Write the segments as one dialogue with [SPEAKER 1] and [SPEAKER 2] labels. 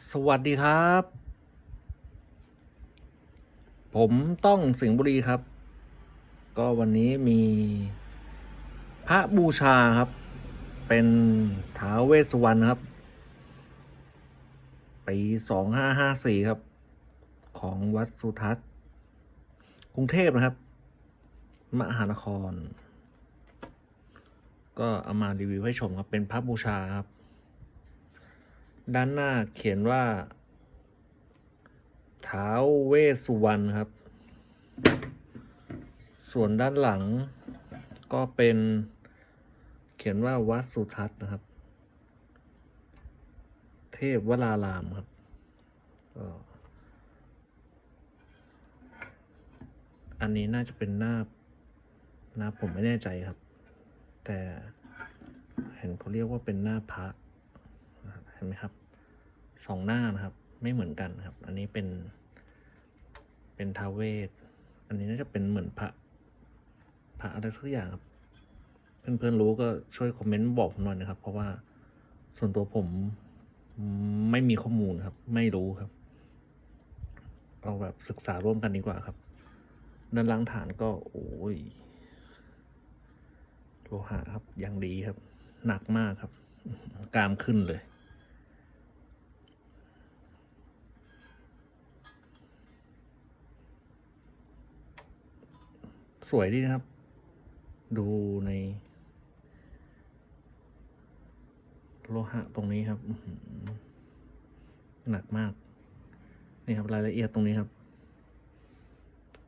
[SPEAKER 1] สวัสดีครับ ผมต้องสิงห์บุรีครับ ก็วันนี้มีพระบูชาครับ เป็นท้าเวสสุวรรณครับ ปีสองห้าห้าสี่ครับ ของวัดสุทัศน์กรุงเทพนะครับ มหานคร ก็เอามารีวิวให้ชมครับ เป็นพระบูชาครับ ด้านหน้าเขียนว่าท้าวเวสุวรรณครับ ส่วนด้านหลังก็เป็นเขียนว่าวัดสุทัศน์นะครับ เทพวรารามครับอันนี้น่าจะเป็นหน้าหน้าผมไม่แน่ใจครับ แต่เห็นเขาเรียกว่าเป็นหน้าพระ ห็นไหมครับสองหน้านะครับ ไม่เหมือนกันครับ อันนี้เป็น เป็นทาเวศอันนี้น่าจะเป็นเหมือนพระพระอะไรสักอย่างครับ เพื่อนๆรู้ก็ช่วยคอมเมนต์บอกผมหน่อยนะครับ เพราะว่าส่วนตัวผมไม่มีข้อมูลครับ ไม่รู้ครับเราแบบศึกษาร่วมกันดีกว่าครับด้านล่างฐานก็โอ้ยโลหะครับอย่างดีครับ หนักมากครับกล้ามขึ้นเลย สวยดีนะครับ ดูใน โลหะตรงนี้ครับ หนักมาก นี่ครับรายละเอียดตรงนี้ครับ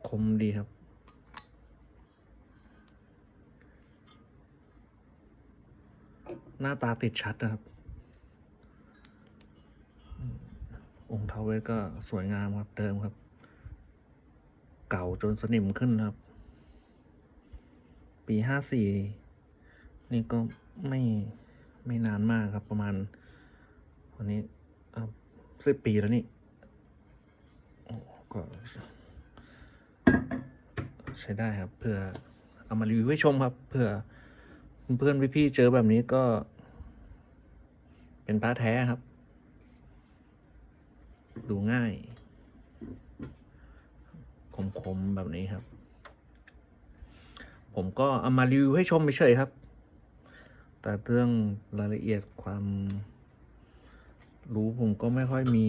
[SPEAKER 1] คมดีครับหน้าตาติดชัดนะครับ องค์เทวเวสก็สวยงามครับเดิมครับ เก่าจนสนิมขึ้นครับ ปีห้าสี่นี่ก็ไม่ไม่นานมากครับประมาณ วันนี้สิบปีแล้วนี่ก็ใช้ได้ครับเพื่อเอามารีวิวให้ชมครับเพื่อเพื่อนพี่ๆเจอแบบนี้ก็ เป็นพระแท้ครับ ดูง่าย คมๆ แบบนี้ครับ ผมก็เอามารีวิวให้ชมเฉยครับ แต่เรื่องรายละเอียดความรู้ผมก็ไม่ค่อยมี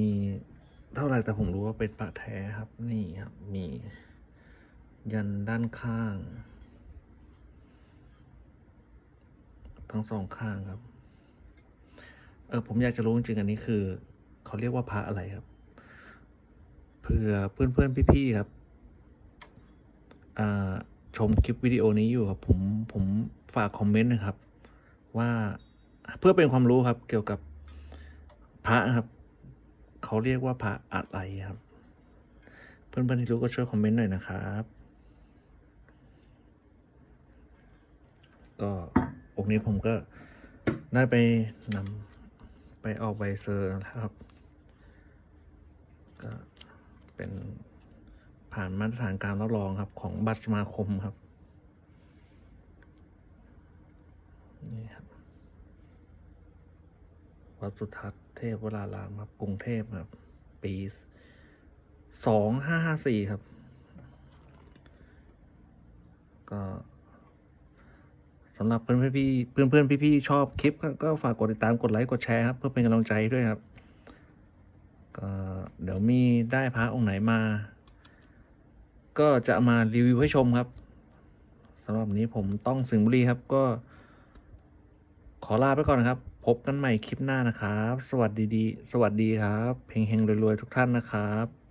[SPEAKER 1] เท่าไหร่แต่ผมรู้ว่าเป็นพระแท้ครับ นี่ครับ มี ยันด้านข้าง ทั้งสองข้างครับ เออผมอยากจะรู้จริงๆอันนี้คือ เขาเรียกว่าพระอะไรครับเพื่อเพื่อนๆพี่ๆครับ อ่า ชมคลิปวิดีโอนี้อยู่ครับผมผมฝากคอมเมนต์นะครับ ว่าเพื่อเป็นความรู้ครับเกี่ยวกับพระครับ เขาเรียกว่าพระอะไรครับ เพื่อนๆที่รู้ก็ช่วยคอมเมนต์หน่อยนะครับ ก็องค์นี้ผมก็ได้ไปนำไปออกใบเซอร์นะครับ ก็เป็น ผ่านมาตรฐานการรับรองครับ ของบัตรสมาคมครับนี่ครับ วัดสุทัศน์เทพวรารามครับกรุงเทพครับ ปีสองห้าห้าสี่ครับ ก็สำหรับเพื่อนๆพี่เพื่อนเพื่อนๆพี่ๆชอบคลิป ก็ฝากกดติดตามกดไลค์กดแชร์ครับเพื่อเป็นกำลังใจด้วยครับ ก็เดี๋ยวมีได้พระองค์ไหนมา ก็จะมารีวิวให้ชมครับสำหรับนี้ผมต้องสิงห์บุรีครับก็ ขอลาไปก่อนนะครับ พบกันใหม่คลิปหน้านะครับ สวัสดีดี สวัสดีครับเฮงรวยๆทุกท่านนะครับ